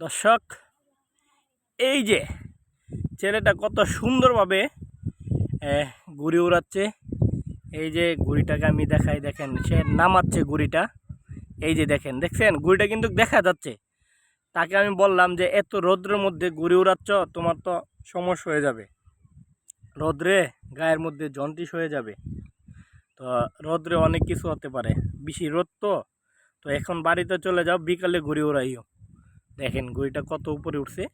দর্শক, এই যে ছেলেটা কত সুন্দরভাবে ঘুড়ি উড়াচ্ছে। এই যে ঘুড়িটাকে আমি দেখাই, দেখেন, সে নামাচ্ছে ঘুড়িটা। এই যে দেখেন, দেখছেন? ঘুড়িটা কিন্তু দেখা যাচ্ছে। তাকে আমি বললাম যে, এত রৌদ্রের মধ্যে ঘুড়ি উড়াচ্ছ, তোমার তো সমস্যা হয়ে যাবে। রৌদ্রে গায়ের মধ্যে জন্টিস হয়ে যাবে। তো রৌদ্রে অনেক কিছু হতে পারে। বেশি রোদ তো? তো এখন বাড়িতে চলে যাও, বিকালে ঘুড়ি উড়াইও। দেখেন ঘুড়িটা কত উপরে উঠছে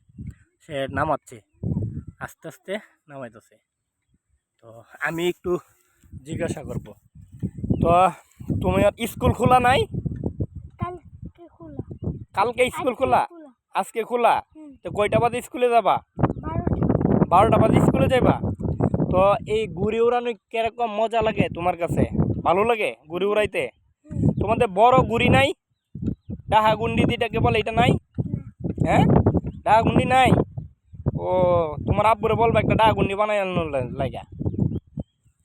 সে নামাচ্ছে আস্তে আস্তে নামাইতেছে। তো আমি একটু জিজ্ঞাসা করব তো তুমি আর স্কুল খোলা নাই? কালকে স্কুল খোলা? আজকে খোলা? তো কয়টা বাজে স্কুলে যাবা? বারোটা। বাজে স্কুলে যাইবা? তো এই ঘুড়ি উড়ানো কীরকম মজা লাগে তোমার কাছে? ভালো লাগে ঘুড়ি উড়াইতে? তোমাদের বড় ঘুড়ি নাই? ডাহা গুন্ডি যেটাকে বলে এটা নাই? হ্যাঁ? ডাহা গুন্ডি নাই। ও, তোমার আব্বুরে বলবা একটা ডাহা গুন্ডি বানাই লাগা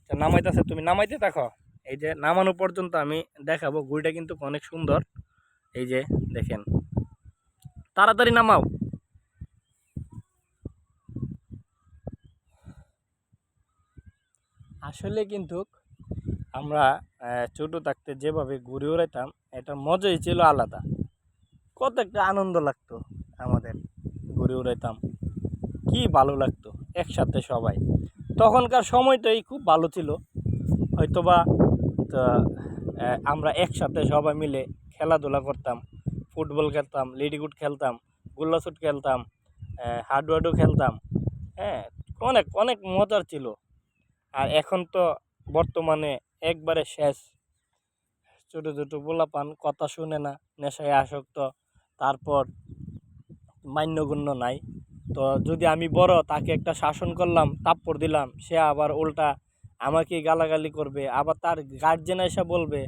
নামাইতেছে, তুমি নামাইতে দেখো এই যে নামানো পর্যন্ত আমি দেখাবো, ঘুড়িটা কিন্তু অনেক সুন্দর। এই যে দেখেন। তাড়াতাড়ি নামাও। আসলে কিন্তু আমরা ছোটো থাকতে যেভাবে ঘুরে উড়াইতাম এটা মজাই ছিল আলাদা। কত একটা আনন্দ লাগতো। ঘুরে উড়াইতাম। কি ভালো লাগতো একসাথে সবাই। তখনকার সময়টাই খুব ভালো ছিল। হয়তোবা আমরা একসাথে সবাই মিলে খেলাধুলা করতাম, ফুটবল খেলতাম লিডিগুড খেলতাম, গোল্লাছুট খেলতাম হাডুয়াডু খেলতাম হ্যাঁ অনেক অনেক মজার ছিল। আর এখন তো বর্তমানে একবারে শেষ। ছোটো ছোটো পোলাপান কথা শুনে না, নেশায় আসক্ত, তারপর মান্যগণ্য নাই। তো যদি আমি বড় তাকে একটা শাসন করলাম তাপ্পর দিলাম সে আবার উল্টা আমাকে গালাগালি করবে। আবার তার গার্জেন এসে বলবে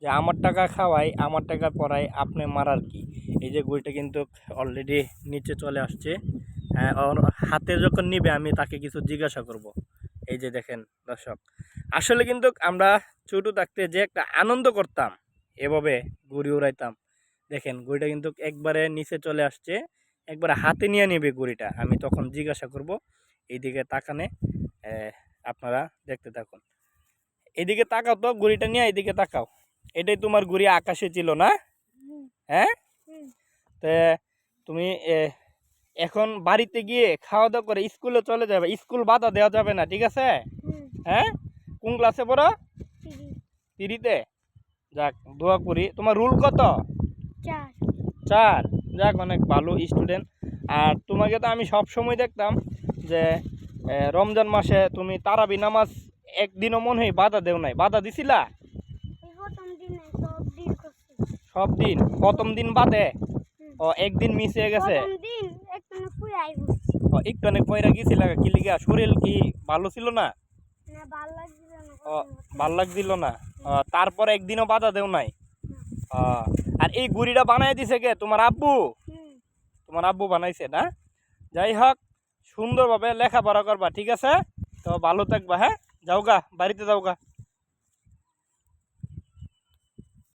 যে আমার টাকা খাওয়াই আমার টাকা পড়াই আপনি মারার কি? এই যে বইটা কিন্তু অলরেডি নিচে চলে আসছে। হ্যাঁ, হাতে যখন নিবে আমি তাকে কিছু জিজ্ঞাসা করব। এই যে দেখেন দর্শক আসলে কিন্তু আমরা ছোটো থাকতে যে একটা আনন্দ করতাম এভাবে ঘুড়ি উড়াইতাম। দেখেন ঘুড়িটা কিন্তু একবারে নিচে চলে আসছে। একবারে হাতে নিয়ে নেবে ঘুড়িটা আমি তখন জিজ্ঞাসা করব এইদিকে তাকানে আপনারা দেখতে থাকুন। এদিকে তাকাও তো ঘুড়িটা নিয়ে এদিকে তাকাও। এটাই তোমার ঘুড়ি আকাশে ছিল না? হ্যাঁ? তে তুমি এখন বাড়িতে গিয়ে খাওয়া দাওয়া করে স্কুলে চলে যাবে। স্কুল বাধা দেওয়া যাবে না ঠিক আছে? হ্যাঁ? কোন ক্লাসে পড়ো? তিরিতে যাক দোয়া করি। তোমার রুল কত? চার। চার? যাক অনেক ভালো স্টুডেন্ট আর তোমাকে তো আমি সব সময় দেখতাম যে রমজান মাসে তুমি তারাবি নামাজ একদিনও মনে হয় বাধা দেও নাই। বাধা দিছিলা? এই প্রথম দিনে সব দিন প্রথম দিন বাদে? ও একদিন মিস হয়ে গেছে? ও একটু অনেক পয়রা গেছিল কি লিগা? শরীর কি ভালো ছিল না? ও। ভালো লাগছিল না? ও, একদিনও বাধা দেও নাই? আর এই গুড়িটা বানাই দিছে কে? তোমার আব্বু? তোমার আব্বু বানাইছে না? যাই হোক সুন্দরভাবে লেখাপড়া করবা ঠিক আছে? তো ভালো থাকবা হ্যাঁ? যাও গা বাড়িতে যাও গা